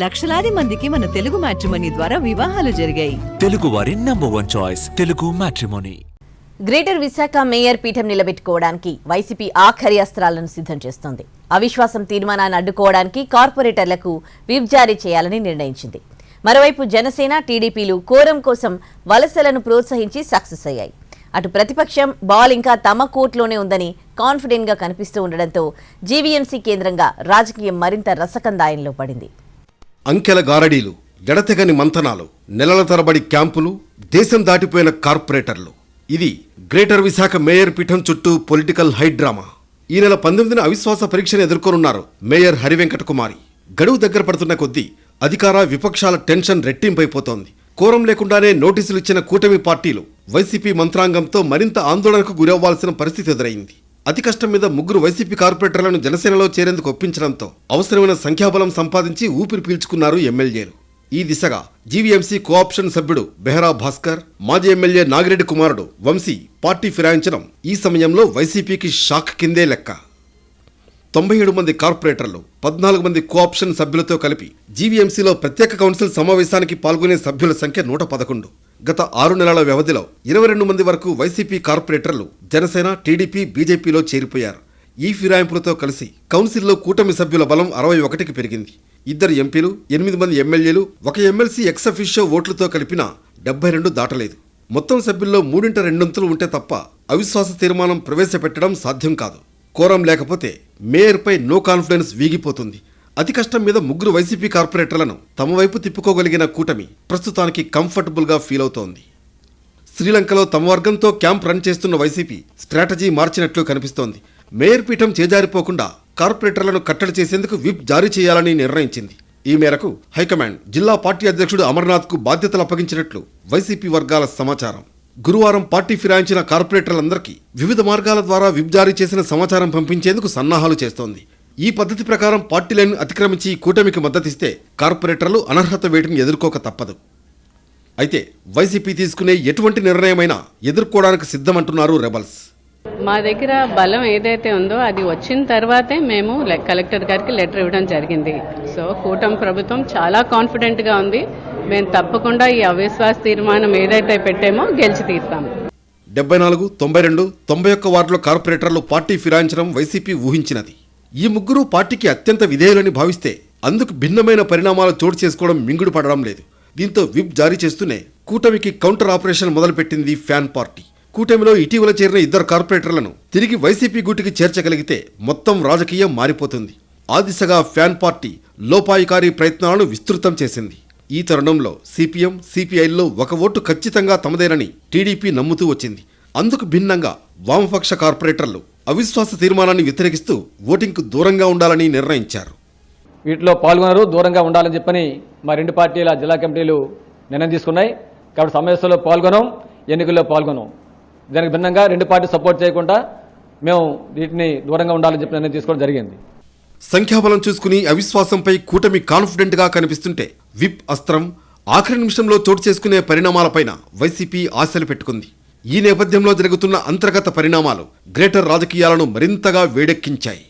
లక్షలాది మందికి మన తెలుగు మ్యాట్రిమనీ ద్వారా వివాహాలు జరిగాయి. తెలుగు వారి number one choice Telugu matrimony. Greater Visakha mayor పీఠం నిలబెట్టుకోవడానికి వైసీపీ ఆఖరి అస్త్రాలను సిద్ధం చేస్తోంది. అవిశ్వాసం తీర్మానాన్ని అడ్డుకోవడానికి కార్పొరేటర్లకు విప్ జారీ చేయాలని నిర్ణయించింది. మరోవైపు జనసేన టీడీపీలు కోరం కోసం వలసలను ప్రోత్సహించి సక్సెస్ అయ్యాయి. అటు ప్రతిపక్షం బాల్ ఇంకా తమ కోర్టులోనే ఉందని కాన్ఫిడెంట్గా కనిపిస్తూ ఉండడంతో జీవీఎంసీ కేంద్రంగా రాజకీయం మరింత రసకందాయంలో పడింది. అంకెల గారడీలు ఎడతెగని మంతనాలు నెలల తరబడి క్యాంపులు దేశం దాటిపోయిన కార్పొరేటర్లు. ఇది గ్రేటర్ విశాఖ మేయర్ పీఠం చుట్టూ పొలిటికల్ హైడ్రామా ఈ నెల పంతొమ్మిదిన అవిశ్వాస పరీక్షను ఎదుర్కొనున్నారు మేయర్ హరివెంకట కుమారి గడువు దగ్గర పడుతున్న కొద్దీ అధికార విపక్షాల టెన్షన్ రెట్టింపైపోతోంది. కోరం లేకుండానే నోటీసులు ఇచ్చిన కూటమి పార్టీలు వైసీపీ మంత్రాంగంతో మరింత ఆందోళనకు గురవ్వాల్సిన పరిస్థితి ఎదురైంది. అతి కష్టం మీద ముగ్గురు వైసీపీ కార్పొరేటర్లను జనసేనలో చేరేందుకు ఒప్పించడంతో అవసరమైన సంఖ్యాబలం సంపాదించి ఊపిరి పీల్చుకున్నారు ఎమ్మెల్యేలు. ఈ దిశగా జీవీఎంసీ కోఆప్షన్ సభ్యుడు బెహరా భాస్కర్ మాజీ ఎమ్మెల్యే నాగిరెడ్డి కుమారుడు వంశీ పార్టీ ఫిరాయించడం ఈ సమయంలో వైసీపీకి షాక్ కిందే లెక్క. తొంభై ఏడు మంది కార్పొరేటర్లు పద్నాలుగు మంది కోఆప్షన్ సభ్యులతో కలిపి జీవీఎంసీలో ప్రత్యేక కౌన్సిల్ సమావేశానికి పాల్గొనే సభ్యుల సంఖ్య నూట పదకొండు. గత ఆరు నెలల వ్యవధిలో ఇరవై రెండు మంది వరకు వైసీపీ కార్పొరేటర్లు జనసేన టీడీపీ బీజేపీలో చేరిపోయారు. ఈ ఫిరాయింపులతో కలిసి కౌన్సిల్లో కూటమి సభ్యుల బలం అరవై ఒకటికి పెరిగింది. ఇద్దరు ఎంపీలు ఎనిమిది మంది ఎమ్మెల్యేలు ఒక ఎమ్మెల్సీ ఎక్సఫిషో ఓట్లతో కలిపిన డెబ్బై రెండు దాటలేదు. మొత్తం సభ్యుల్లో మూడింట రెండొంతులు ఉంటే తప్ప అవిశ్వాస తీర్మానం ప్రవేశపెట్టడం సాధ్యం కాదు. కోరం లేకపోతే మేయర్పై నో కాన్ఫిడెన్స్ వీగిపోతుంది. అతి కష్టం మీద ముగ్గురు వైసీపీ కార్పొరేటర్లను తమ వైపు తిప్పుకోగలిగిన కూటమి ప్రస్తుతానికి కంఫర్టబుల్గా ఫీల్ అవుతోంది. శ్రీలంకలో తమ వర్గంతో క్యాంప్ రన్ చేస్తున్న వైసీపీ స్ట్రాటజీ మార్చినట్లు కనిపిస్తోంది. మేయర్ పీఠం చేజారిపోకుండా కార్పొరేటర్లను కట్టడి చేసేందుకు విప్ జారీ చేయాలని నిర్ణయించింది. ఈ మేరకు హైకమాండ్ జిల్లా పార్టీ అధ్యక్షుడు అమర్నాథ్కు బాధ్యతలు అప్పగించినట్లు వైసీపీ వర్గాల సమాచారం. గురువారం పార్టీ ఫిరాయించిన కార్పొరేటర్లందరికీ వివిధ మార్గాల ద్వారా విప్ జారీ చేసిన సమాచారం పంపించేందుకు సన్నాహాలు చేస్తోంది. ఈ పద్ధతి ప్రకారం పార్టీలను అతిక్రమించి కూటమికి మద్దతిస్తే కార్పొరేటర్లు అనర్హత వేటిని ఎదుర్కోక తప్పదు. అయితే వైసీపీ తీసుకునే ఎటువంటి నిర్ణయమైనా ఎదుర్కోవడానికి సిద్ధమంటున్నారు రెబల్స్. మా దగ్గర బలం ఏదైతే ఉందో అది వచ్చిన తర్వాతే మేము కలెక్టర్ గారికి లెటర్ ఇవ్వడం జరిగింది. సో కూటమి ప్రభుత్వం చాలా కాన్ఫిడెంట్గా ఉంది. మేము తప్పకుండా ఈ అవిశ్వాస తీర్మానం ఏదైతే పెట్టామో గెలిచి తీస్తాము డెబ్బై నాలుగు తొంభై రెండు తొంభై ఒక్క వార్డులో కార్పొరేటర్లు పార్టీ ఫిరాయించడం వైసీపీ ఊహించినది. ఈ ముగ్గురు పార్టీకి అత్యంత విధేయులని భావిస్తే అందుకు భిన్నమైన పరిణామాలు చోటు చేసుకోవడం మింగుడు పడడం లేదు. దీంతో విప్ జారీ చేస్తూనే కూటమికి కౌంటర్ ఆపరేషన్ మొదలుపెట్టింది ఫ్యాన్ పార్టీ. కూటమిలో ఇటీవల చేరిన ఇద్దరు కార్పొరేటర్లను తిరిగి వైసీపీ గూటికి చేర్చగలిగితే మొత్తం రాజకీయం మారిపోతుంది. ఆ దిశగా ఫ్యాన్ పార్టీ లోపాయికారీ ప్రయత్నాలను విస్తృతం చేసింది. ఈ తరుణంలో సిపిఎం సిపిఐల్లో ఒక ఓటు ఖచ్చితంగా తమదేనని టీడీపీ నమ్ముతూ వచ్చింది. అందుకు భిన్నంగా వామపక్ష కార్పొరేటర్లు అవిశ్వాస తీర్మానాన్ని వ్యతిరేకిస్తూ ఓటింగ్కు దూరంగా ఉండాలని నిర్ణయించారు. వీటిలో పాల్గొనరు దూరంగా ఉండాలని చెప్పని మా రెండు పార్టీల జిల్లా కమిటీలు నిర్ణయం తీసుకున్నాయి. కాబట్టి సమావేశంలో పాల్గొనం ఎన్నికల్లో పాల్గొనం దానికి భిన్నంగా రెండు పార్టీ సపోర్ట్ చేయకుండా మేము వీటిని దూరంగా ఉండాలని చెప్పి నిర్ణయం తీసుకోవడం జరిగింది. సంఖ్యాబలం చూసుకుని అవిశ్వాసంపై కూటమి కాన్ఫిడెంట్గా కనిపిస్తుంటే విప్ అస్త్రం ఆఖరి నిమిషంలో చోటు చేసుకునే పరిణామాలపైన వైసీపీ ఆశలు పెట్టుకుంది. ఈ నేపథ్యంలో జరుగుతున్న అంతర్గత పరిణామాలు గ్రేటర్ రాజకీయాలను మరింతగా వేడెక్కించాయి.